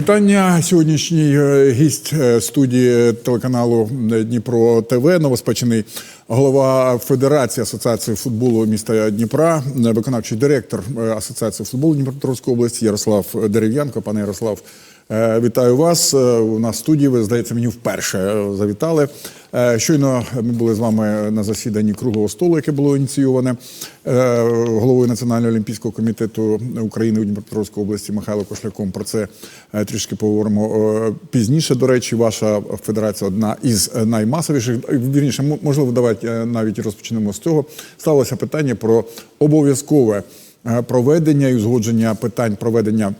вітання. Сьогоднішній е, гість е, студії телеканалу Дніпро ТВ, новоспечений голова Федерації Асоціації футболу міста Дніпра, е, виконавчий директор е, Асоціації футболу Дніпропетровської області Ярослав Дерев'янко. Пане Ярослав, е, вітаю вас. Е, У нас в студії ви здається мені вперше е, завітали. Е, Щойно ми були з вами на засіданні круглого столу, яке було ініційоване е, головою Національного олімпійського комітету України у Дніпропетровській області Михайло Кошляком. Про це е, трішки поговоримо пізніше. До речі, ваша федерація одна із наймасовіших. Вірніше, можливо, давайте навіть розпочнемо з цього. Сталося питання про обов'язкове проведення і узгодження питань проведення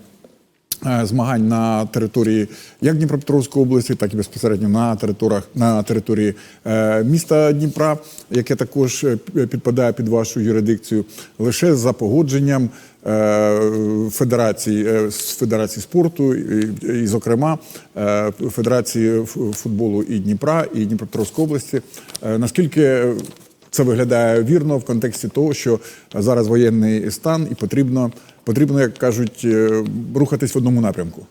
змагань на території як Дніпропетровської області, так і безпосередньо на територіях на території е, міста Дніпра, яке також е, підпадає під вашу юрисдикцію, лише за погодженням е, федерації е, з федерації спорту, і, зокрема е, Федерації футболу і Дніпра і Дніпропетровської області. Е, Наскільки це виглядає вірно в контексті того, що зараз воєнний стан і потрібно, потрібно, як кажуть, е, рухатись в одному напрямку.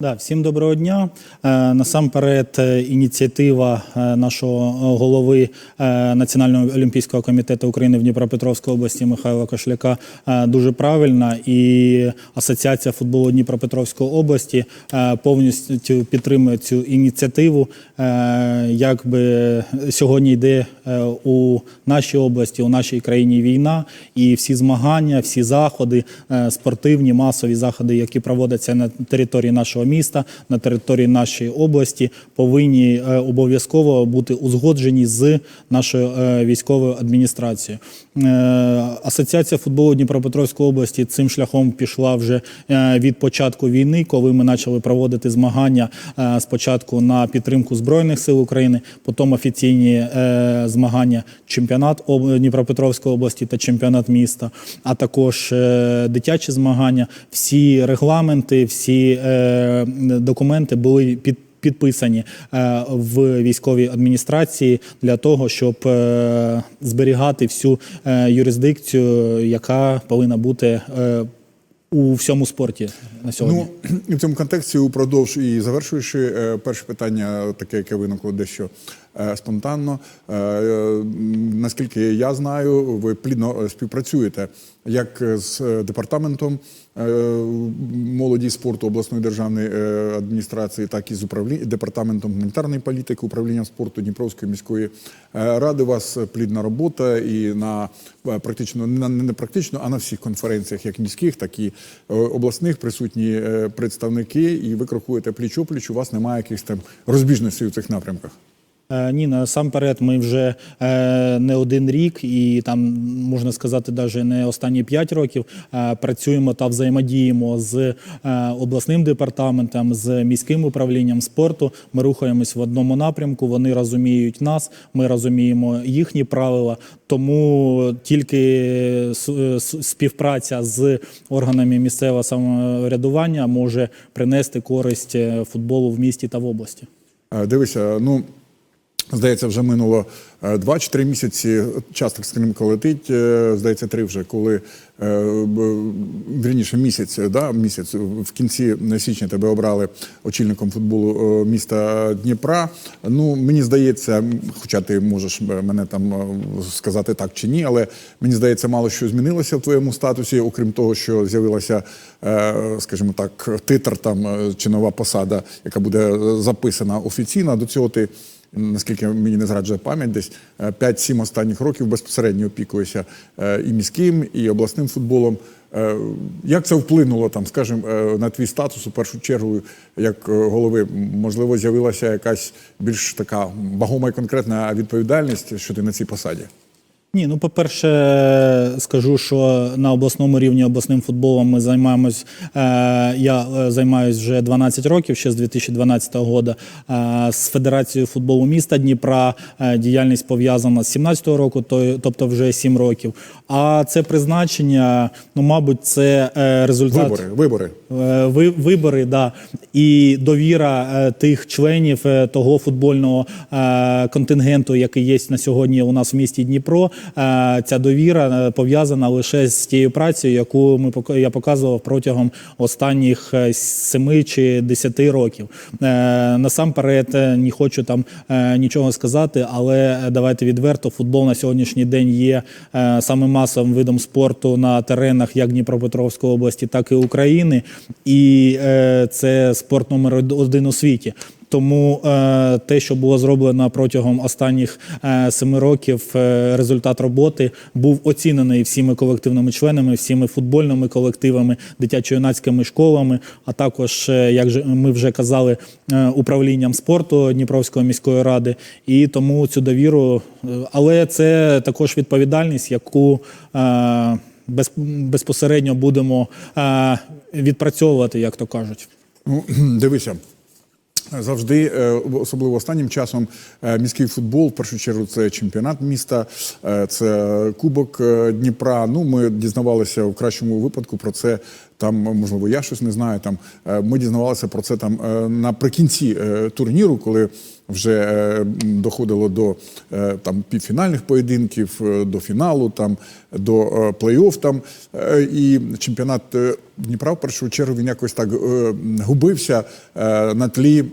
Да, всім доброго дня. Е, насамперед, е, ініціатива е, нашого голови Національного олімпійського комітету України в Дніпропетровській області Михайла Кошляка дуже правильна. І Асоціація футболу Дніпропетровської області повністю підтримує цю ініціативу. Якби сьогодні йде у нашій області, у нашій країні війна, і всі змагання, всі заходи, спортивні, масові заходи, які проводяться на території нашого міста, на території нашої області, повинні е, обов'язково бути узгоджені з нашою е, військовою адміністрацією. Е, Асоціація футболу Дніпропетровської області цим шляхом пішла вже е, від початку війни, коли ми почали проводити змагання е, спочатку на підтримку Збройних сил України, потім офіційні змагання чемпіонат Дніпропетровської області та чемпіонат міста, а також дитячі змагання. Всі регламенти, всі документи були під. Підписані е, в військовій адміністрації для того, щоб е, зберігати всю е, юрисдикцію, яка повинна бути у всьому спорті на сьогодні. Ну і в цьому контексті упродовж і завершуючи перше питання, таке, яке виникло дещо спонтанно. Наскільки я знаю, ви плідно співпрацюєте як з департаментом молоді і спорту обласної державної е, адміністрації, так і з департаментом гуманітарної політики, управлінням спорту Дніпровської міської е, ради. У вас плідна робота і на е, практично не практично, а на всіх конференціях, як міських, так і е, обласних присутні е, представники, і ви крокуєте пліч-опліч, у вас немає якихось там розбіжностей у цих напрямках. Е, Ні, насамперед, ми вже е, не один рік, і там можна сказати, навіть не останні п'ять років е, працюємо та взаємодіємо з обласним департаментом, з міським управлінням спорту. Ми рухаємось в одному напрямку. Вони розуміють нас, ми розуміємо їхні правила. Тому тільки співпраця з органами місцевого самоврядування може принести користь футболу в місті та в області. Дивися, ну. Здається, вже минуло е, два чи три місяці. Час так скрімко летить. е, Здається, три вже, коли е, вірніше місяць, да, місяць в кінці січня тебе обрали очільником футболу міста Дніпра. Ну мені здається, хоча ти можеш мене там сказати так чи ні, але мені здається, мало що змінилося в твоєму статусі, окрім того, що з'явилася, скажімо так, титр там чи нова посада, яка буде записана офіційно. До цього ти наскільки мені не зраджує пам'ять, десь е, 5-7 останніх років безпосередньо опікуєшся е, і міським, і обласним футболом. Е, Як це вплинуло там, скажімо, е, на твій статус у першу чергу, як е, голови? Можливо, з'явилася якась більш така вагома і конкретна відповідальність, що ти на цій посаді? Ні, ну по-перше, скажу, що на обласному рівні обласним футболом ми займаємось. Е, я е, займаюсь вже 12 років, ще з 2012 року. Е, з Федерацією футболу міста Дніпра е, діяльність пов'язана з 17 року, то, тобто вже 7 років. А це призначення, ну мабуть, це е, результат Вибори, вибори. Е, ви- вибори, да, і довіра е, тих членів е, того футбольного е, контингенту, який є на сьогодні у нас в місті Дніпро, ця довіра е, пов'язана лише з тією працею, яку ми я показував протягом останніх е, семи чи десяти років. Е, Насамперед е, не хочу там е, нічого сказати, але давайте відверто, футбол на сьогоднішній день є е, саме масовим видом спорту на теренах як Дніпропетровської області, так і України. І е, це спорт номер один у світі. Тому е, те, що було зроблено протягом останніх е, семи років, е, результат роботи був оцінений всіми колективними членами, всіми футбольними колективами, дитячо-юнацькими школами, а також, як ми вже казали, управлінням спорту Дніпровської міської ради. І тому цю довіру, але це також відповідальність, яку без, безпосередньо будемо відпрацьовувати, як то кажуть. Ну, дивися. Завжди, е, особливо останнім часом, е, міський футбол, в першу чергу, це чемпіонат міста, е, це Кубок Дніпра. Ну, ми дізнавалися в кращому випадку про це. Там, можливо, я щось не знаю. Там е, ми дізнавалися про це там е, наприкінці е, турніру, коли вже доходило до там півфінальних поєдинків, до фіналу, там до плей-офф. Там і чемпіонат Дніпра в першу чергу він якось так губився на тлі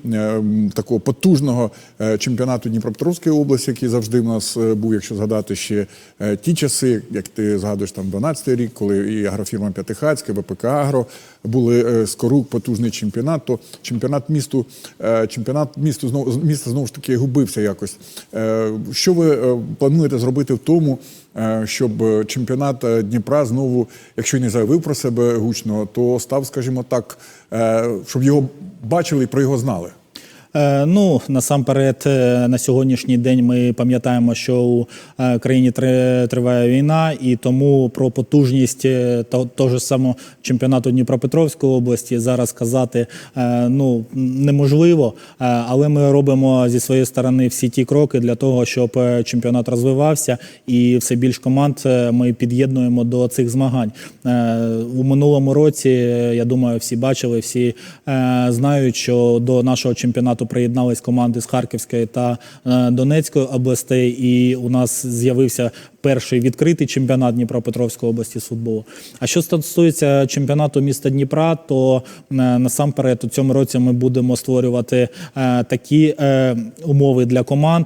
такого потужного чемпіонату Дніпропетровської області, який завжди в нас був, якщо згадати ще ті часи, як ти згадуєш, там 12-й рік, коли і агрофірма П'ятихацька, ВПК Агро були е, скорук, потужний чемпіонат, то чемпіонат місту, е, чемпіонат місту знову міста знову ж таки губився якось. Е, Що ви плануєте зробити в тому, щоб чемпіонат Дніпра знову, якщо не заявив про себе гучно, то став, скажімо так, щоб його бачили і про його знали. Е, Ну насамперед, е, на сьогоднішній день ми пам'ятаємо, що у е, країні триває війна, і тому про потужність того ж самого чемпіонату Дніпропетровської області зараз казати ну неможливо. Але ми робимо зі своєї сторони всі ті кроки для того, щоб чемпіонат розвивався, і все більш команд ми під'єднуємо до цих змагань. У минулому році я думаю, всі бачили, всі знають, що до нашого чемпіонату приєднались команди з Харківської та е, Донецької областей, і у нас з'явився перший відкритий чемпіонат Дніпропетровської області з футболу. А що стосується чемпіонату міста Дніпра, то е, насамперед у цьому році ми будемо створювати е, такі е, умови для команд,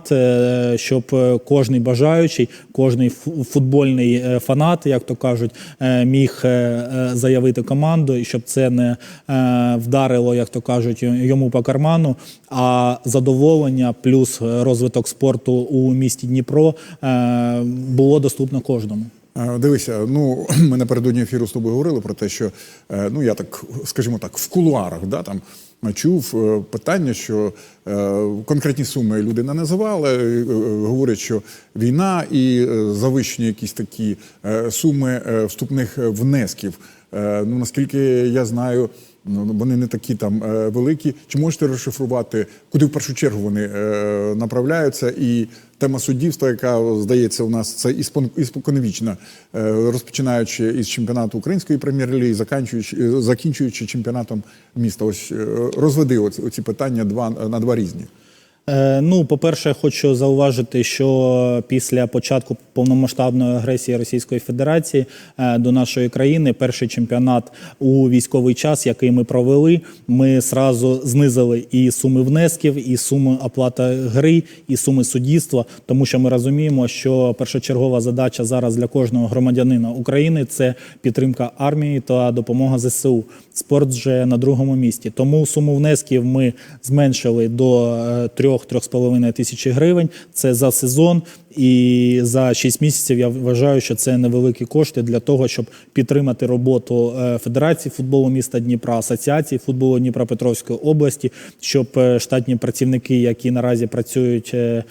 щоб кожний бажаючий, кожний футбольний фанат, як то кажуть, міг заявити команду, і щоб це не вдарило, як то кажуть, йому по карману. А задоволення плюс розвиток спорту у місті Дніпро е, було доступно кожному. Е, Дивися, ну ми напередодні ефіру з тобою говорили про те, що е, ну я так, скажімо так, в кулуарах, да там чув е, питання, що конкретні суми люди не називали. Говорять, що війна і завищені якісь такі суми вступних внесків. Ну наскільки я знаю. Ну, вони не такі там великі. Чи можете розшифрувати, куди в першу чергу вони направляються? І тема суддівства, яка здається, у нас це іспон, іспоконвічна, е, розпочинаючи із чемпіонату української прем'єр-ліги, закінчуючи, чемпіонатом міста. Ось е, розведи оці питання два на два різні. Е, Ну, по-перше, хочу зауважити, що після початку повномасштабної агресії Російської Федерації е, до нашої країни перший чемпіонат у військовий час, який ми провели, ми сразу знизили і суми внесків, і суми оплати гри, і суми суддівства, тому що ми розуміємо, що першочергова задача зараз для кожного громадянина України це підтримка армії та допомога ЗСУ. Спорт вже на другому місці. Тому суму внесків ми зменшили до е, 3-3,5 тисячі гривень. Це за сезон. І за 6 місяців я вважаю, що це невеликі кошти для того, щоб підтримати роботу е, Федерації футболу міста Дніпра, Асоціації футболу Дніпропетровської області, щоб е, штатні працівники, які наразі працюють е,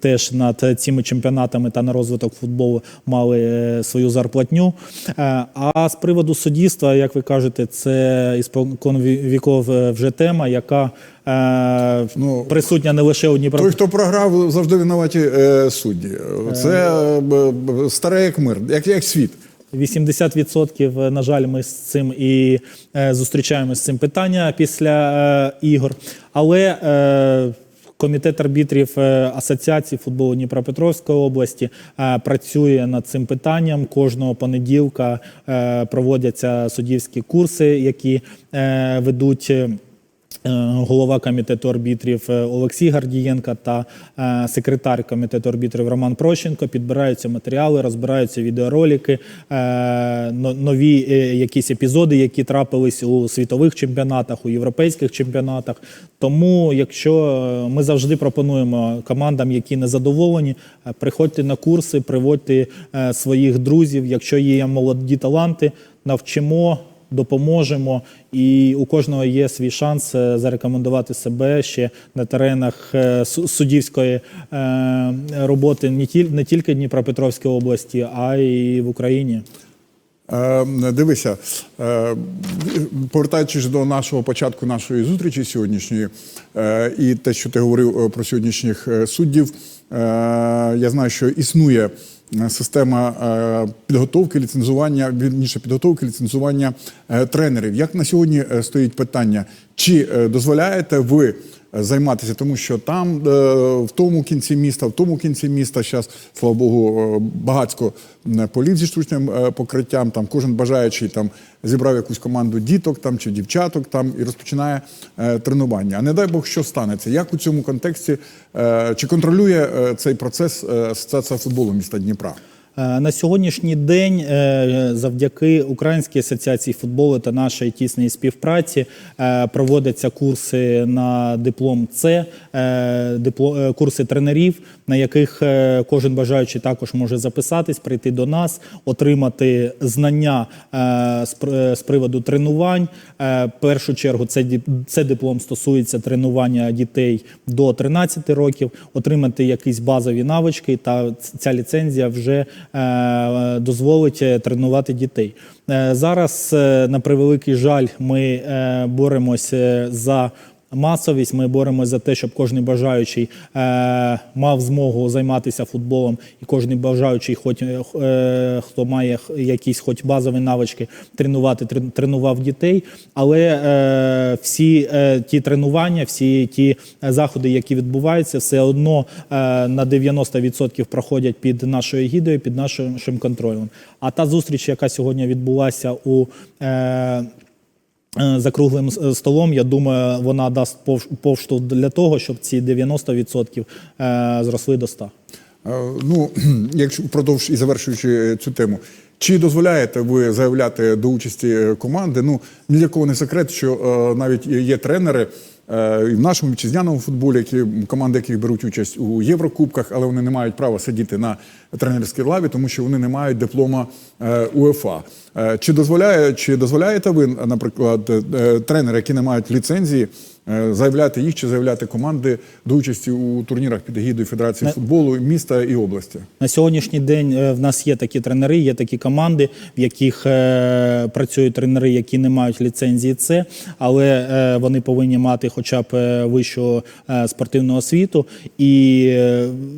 теж над цими чемпіонатами та на розвиток футболу, мали свою зарплатню. А з приводу суддівства, як ви кажете, це іспокон віков вже тема, яка е, Ну, присутня не лише у Дніпро. Той, хто програв, завжди винуваті е, судді. Це е, б- старе як мир, як, як світ. 80% на жаль, ми з цим і е, зустрічаємося з цим питання після е, ігор. Але е, Комітет арбітрів е, Асоціації футболу Дніпропетровської області е, працює над цим питанням. Кожного понеділка е, проводяться суддівські курси, які е, ведуть. Е, голова комітету арбітрів е, Олексій Гардієнка та е, секретар комітету арбітрів Роман Прощенко підбираються матеріали, розбираються відеоролики, но- нові якісь епізоди, які трапились у світових чемпіонатах, у європейських чемпіонатах. Тому, якщо ми завжди пропонуємо командам, які не задоволені, приходьте на курси, приводьте своїх друзів. Якщо є молоді таланти, навчимо допоможемо, і у кожного є свій шанс е, зарекомендувати себе ще на теренах е, суддівської е, роботи не тіль- не тільки Дніпропетровської області, а й в Україні. Дивися, повертаючись до нашого початку нашої зустрічі сьогоднішньої, і те, що ти говорив про сьогоднішніх суддів, я знаю, що існує система е, підготовки, ліцензування, вірніше підготовки, ліцензування е, тренерів. Як на сьогодні е, стоїть питання? Чи е, дозволяєте ви займатися, тому що там е, в тому кінці міста, в тому кінці міста зараз, слава Богу, е, багатько полів зі штучним е, покриттям. Там кожен бажаючий там зібрав якусь команду діток там чи дівчаток там і розпочинає тренування. А не дай Бог, що станеться. Як у цьому контексті чи контролює цей процес Асоціація футболу міста Дніпра? Е, На сьогоднішній день, е, завдяки Українській асоціації футболу та нашій тісній співпраці, е, проводяться курси на диплом С, курси тренерів, на яких кожен бажаючий також може записатись, прийти до нас, отримати знання з приводу тренувань. В першу чергу це диплом стосується тренування дітей до 13 років, отримати якісь базові навички, та ця ліцензія вже дозволить е, тренувати дітей. Е, Зараз, е, на превеликий жаль, ми е, боремося за. Масовість ми боремося за те, щоб кожен бажаючий е, мав змогу займатися футболом, і кожен бажаючий, хоч е, хто має якісь хоч базові навички, тренувати, трен- тренував дітей. Але е, всі е, ті тренування, всі ті е, заходи, які відбуваються, все одно е, на 90% проходять під нашою гідою, під нашим контролем. А та зустріч, яка сьогодні відбулася у е, Е, За круглим столом, я думаю, вона дасть пов- повштовх для того, щоб ці 90% е, зросли до 100%. Е, Ну, якщо впродовж і завершуючи е, цю тему, чи дозволяєте ви заявляти до участі е, команди? Ну ні для кого не секрет, що е, навіть є- тренери е, і в нашому вітчизняному футболі, які команди, яких беруть участь у Єврокубках, але вони не мають права сидіти на тренерській лаві, тому що вони не мають диплома е, УЕФА. Е, Чи дозволяє, чи дозволяєте ви, наприклад, е, тренери, які не мають ліцензії? Заявляти їх чи заявляти команди до участі у турнірах під егідою Федерації футболу міста і області. На сьогоднішній день в нас є такі тренери, є такі команди, в яких працюють тренери, які не мають ліцензії С, але вони повинні мати хоча б вищу е, спортивну освіту. І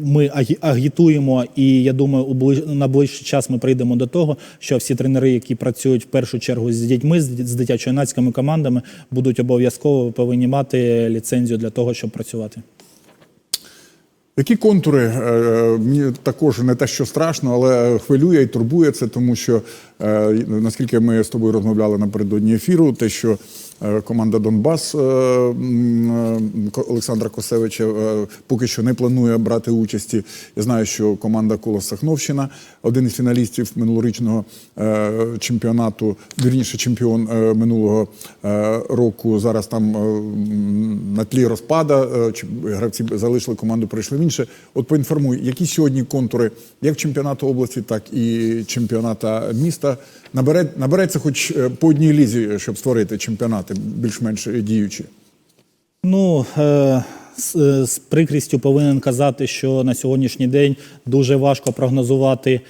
ми агі- агітуємо. І я думаю, на ближчий час ми прийдемо до того, що всі тренери, які працюють в першу чергу з дітьми, з дитячо-юнацькими командами, будуть обов'язково повинні мати ліцензію для того, щоб працювати. Які контури е, мені також не те, що страшно, але хвилює і турбує це, тому що е, наскільки ми з тобою розмовляли напередодні ефіру, те, що е, команда Донбас е, е, Олександра Косевича е, поки що не планує брати участі. Я знаю, що команда Колос Сахновщина, один із фіналістів минулорічного е, чемпіонату, вірніше чемпіон е, минулого е, року. Зараз там е, на тлі розпада е, гравці залишили команду, перейшли в інше. От поінформуй, які сьогодні контури як чемпіонату області, так і чемпіоната міста. Набере, набереться хоч е, по одній лізі, щоб створити чемпіонати більш-менш діючі. Ну е, е, з прикрістю повинен казати, що на сьогоднішній день дуже важко прогнозувати.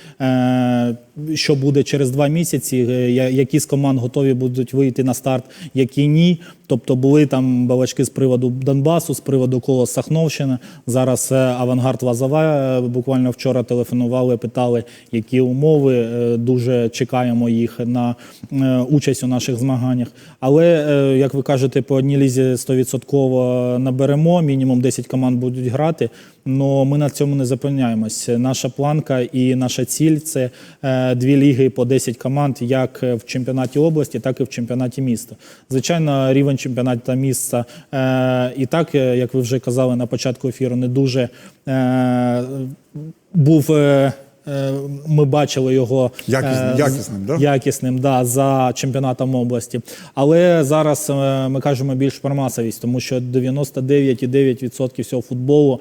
Що буде через два місяці, е, які з команд готові будуть вийти на старт, які ні. Тобто були там балачки з приводу Донбасу, з приводу Колос Сахновщини. Зараз е, авангард Лазова е, буквально вчора телефонували, питали, які умови. Дуже чекаємо їх на участь у наших змаганнях. Але як ви кажете, по одній лізі 100% наберемо. Мінімум 10 команд будуть грати. Але ми на цьому не зупиняємось. Наша планка і наша ціль це е, дві ліги по 10 команд, як в чемпіонаті області, так і в чемпіонаті міста. Звичайно, рівень чемпіонату міста е, і так, е, як ви вже казали на початку ефіру, не дуже був. Е, Ми бачили його Якісним- е, якісним, да? якісним да, за чемпіонатом області. Але зараз е, ми кажемо більш про масовість, тому що 99,9% всього футболу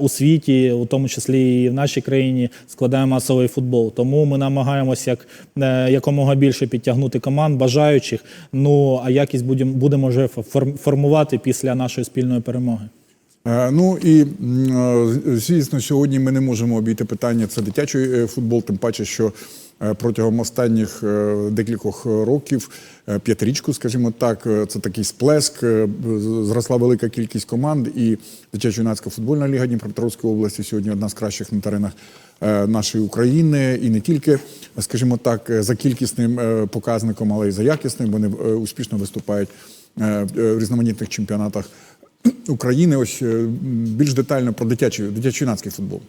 у світі, у тому числі і в нашій країні, складає масовий футбол. Тому ми намагаємося як, якомога більше підтягнути команд, бажаючих. Ну а якість будемо вже формувати після нашої спільної перемоги. Е, Ну і е, звісно, сьогодні ми не можемо обійти питання. Це дитячий е, футбол, тим паче, що протягом останніх декількох років, п'ятирічку, скажімо так, це такий сплеск. Зросла велика кількість команд, і дитячо-юнацька футбольна ліга Дніпропетровської області сьогодні одна з кращих на теренах нашої України, і не тільки, скажімо так, за кількісним показником, але й за якісним. Вони успішно виступають в різноманітних чемпіонатах. України. Ось е, більш детально про дитячий дитячо-юнацький футбол.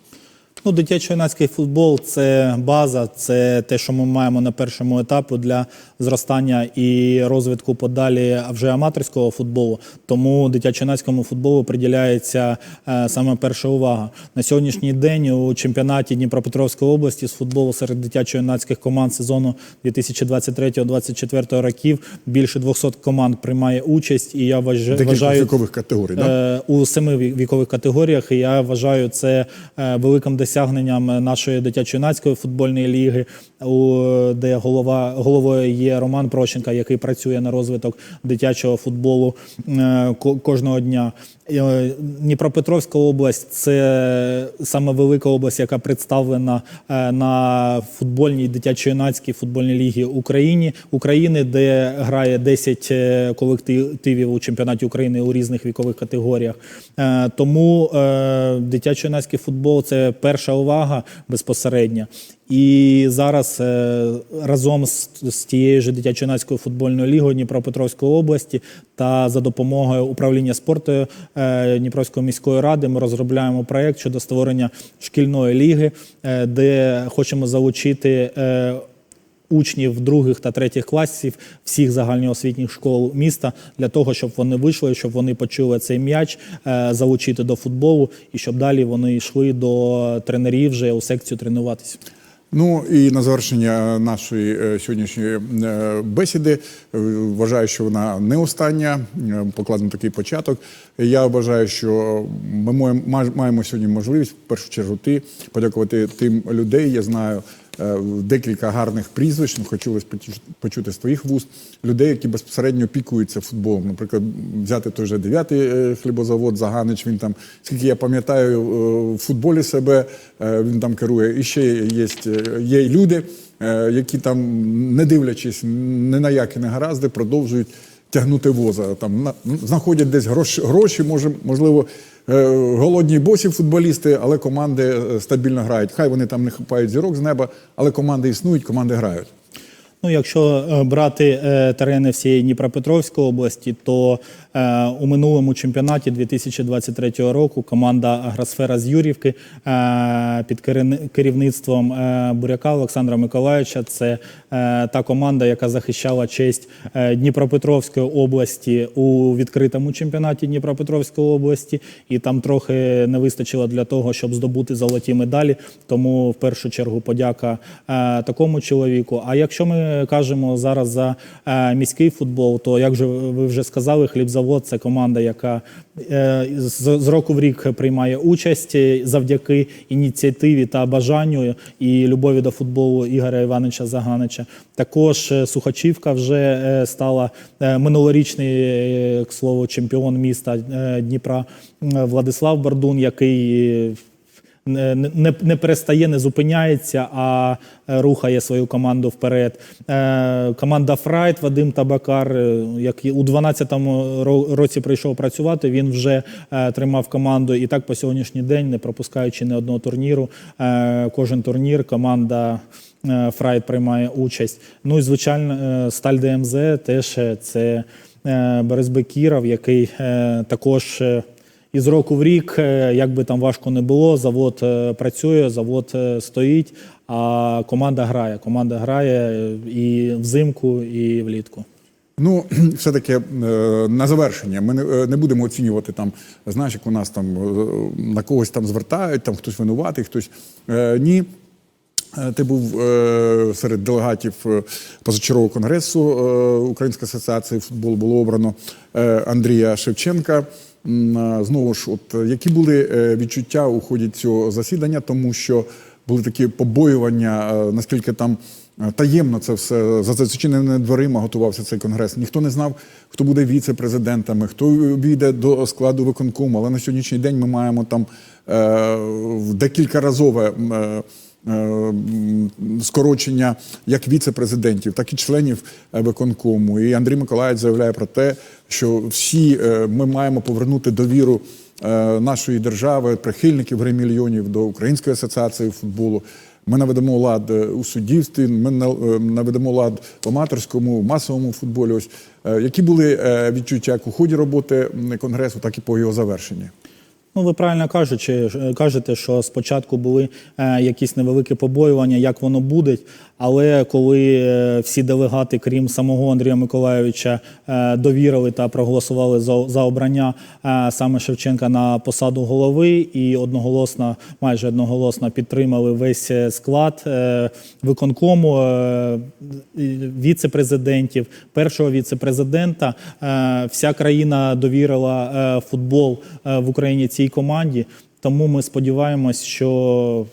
Ну, дитячо-юнацький футбол це база, це те, що ми маємо на першому етапі для зростання і розвитку подалі вже аматорського футболу. Тому дитячо-юнацькому футболу приділяється е, саме перша увага. На сьогоднішній день у чемпіонаті Дніпропетровської області з футболу серед дитячо-юнацьких команд сезону 2023-2024 років більше 200 команд приймає участь, і я вваж- вважаю вікових категорій. Да? Е, у семи вікових категоріях. І я вважаю це е, великим досягненням нашої дитячо-юнацької футбольної ліги, де голова головою є Роман Прощенка, який працює на розвиток дитячого футболу е, кожного дня. Е, Дніпропетровська область це саме велика область, яка представлена е, на футбольній дитячо-юнацькій футбольній лігі Україні України, де грає 10 е, колективів у чемпіонаті України у різних вікових категоріях. Тому дитячо-юнацький футбол це перша увага безпосередня. І зараз е, разом з, з тією ж дитячо-юнацькою футбольною лігою Дніпропетровської області та за допомогою управління спорту е, Дніпровської міської ради ми розробляємо проєкт щодо створення шкільної ліги, е, де хочемо залучити. Учнів других та третіх класів всіх загальноосвітніх школ міста для того, щоб вони вийшли, щоб вони почули цей м'яч, е, залучити до футболу і щоб далі вони йшли до тренерів вже у секцію тренуватися. Ну і на завершення нашої е, сьогоднішньої е, бесіди вважаю, що вона не остання. Покладемо такий початок. Я вважаю, що ми маємо- сьогодні можливість в першу чергу ти подякувати тим людей. Я знаю декілька гарних прізвищ. ну, Хотілося почу- почути з твоїх вуст людей, які безпосередньо опікуються футболом. Наприклад, взяти той же дев'ятий е, хлібозавод Заганич. Він там, скільки я пам'ятаю, е, в футболі себе е, він там керує. І ще є, є люди, е, які там, не дивлячись ні на які негаразди, продовжують тягнути воза. Там на- знаходять десь гроші, гроші може, можливо. е, Голодні босі футболісти, але команди е, стабільно грають. Хай вони там не хапають зірок з неба, але команди існують, команди грають. Ну, якщо е, брати е, терени всієї Дніпропетровської області, то е, у минулому чемпіонаті 2023 року команда Агросфера з Юрівки під керівництвом Буряка Олександра Миколаївича це та команда, яка захищала честь Дніпропетровської області у відкритому чемпіонаті Дніпропетровської області, і там трохи не вистачило для того, щоб здобути золоті медалі. Тому в першу чергу подяка такому чоловіку. А якщо ми кажемо зараз за е, міський футбол, то як же ви вже сказали, хлібзавод це команда, яка е, з, року в рік приймає участь е, завдяки ініціативі та бажанню і любові до футболу Ігоря Івановича Заганича. Також Сухачівка вже стала минулорічний, к слову, чемпіон міста Дніпра Владислав Бардун, який. Не, не, перестає, не зупиняється, а е, рухає свою команду вперед. Е, команда Фрайт Вадим Табакар, е, як у 12-му році прийшов працювати, він вже тримав команду і так по сьогоднішній день, не пропускаючи ні одного турніру. Кожен турнір команда. Фрайт приймає участь. Ну і звичайно, Сталь ДМЗ теж це е, Борис Бекіров, який також е, із року в рік, е, як би там важко не було, завод е, працює, завод е, стоїть, а команда грає. Команда грає і взимку, і влітку. Ну, все-таки е, на завершення. Ми не, будемо оцінювати там, знаєш, як у нас там на когось там звертають, там хтось винуватий, хтось ні. Ти був серед делегатів позачергового конгресу Української асоціації футболу було обрано Андрія Шевченка. Знову ж, от які були е, відчуття у ході цього засідання, тому що були такі побоювання, е, наскільки там е, таємно це все за зачиненими дверима готувався цей конгрес. Ніхто не знав, хто буде віце-президентами, хто війде до складу виконкому. Але на сьогоднішній день ми маємо там е, в декількаразове. м, е, е, м, скорочення як віце-президентів, так і членів е, виконкому. І Андрій Миколаївич заявляє про те, що всі е, ми маємо повернути довіру е, нашої держави, прихильників гри мільйонів до Української асоціації футболу. Ми наведемо лад е, у суддівстві, ми на- е, наведемо лад в аматорському, масовому футболі. Ось е, які були е, відчуття як у ході роботи конгресу, так і по його завершенні. Ну, ви правильно кажучи, кажете, що спочатку були е, якісь невеликі побоювання, як воно буде. Але коли е, всі делегати, крім самого Андрія Миколайовича, е, довірили та проголосували за, за обрання е, саме Шевченка на посаду голови, і одноголосно, майже одноголосно підтримали весь склад виконкому віце-президентів, першого віце-президента, вся країна довірила футбол в Україні цій команді. Тому ми сподіваємось, що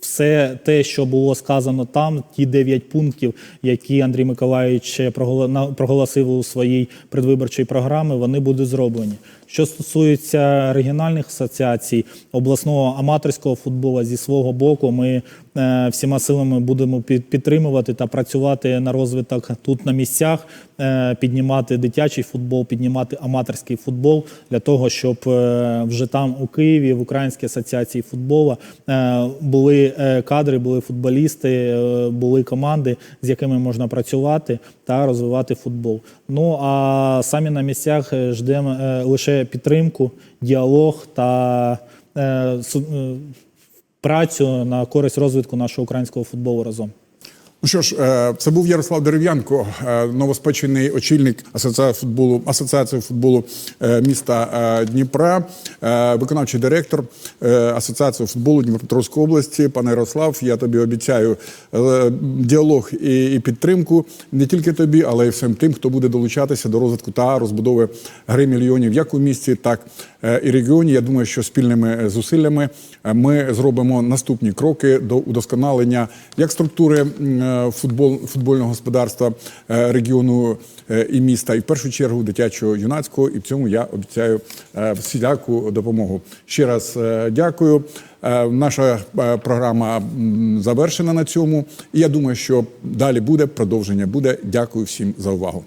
все те, що було сказано там, ті дев'ять пунктів, які Андрій Миколаївич проголо- проголосив у своїй предвиборчій програмі, вони будуть зроблені. Що стосується регіональних асоціацій, обласного аматорського футболу, зі свого боку, ми е, всіма силами будемо підтримувати та працювати на розвиток тут на місцях, е, піднімати дитячий футбол, піднімати аматорський футбол для того, щоб е, вже там у Києві, в Українській асоціації футболу були кадри, були футболісти, були команди, з якими можна працювати та розвивати футбол. Ну а самі на місцях ждемо е, підтримку, діалог та е, е, працю на користь розвитку нашого українського футболу разом. Ну що ж, е, це був Ярослав Дерев'янко, е, новоспечений очільник асоціації футболу, асоціації футболу е, міста Дніпра, виконавчий директор Асоціації футболу Дніпропетровської області. Пане Ярослав, я тобі обіцяю діалог і, підтримку не тільки тобі, але й всім тим, хто буде долучатися до розвитку та розбудови гри мільйонів як у місті, так і регіоні. Я думаю, що спільними зусиллями ми зробимо наступні кроки до удосконалення як структури футбол, футбольного господарства е, регіону е, і міста, і в першу чергу дитячого юнацького. І в цьому я обіцяю е, всіляку допомогу. Ще раз е, дякую. Е, Наша е, програма завершена на цьому. І я думаю, що далі буде продовження. Буде. Дякую всім за увагу.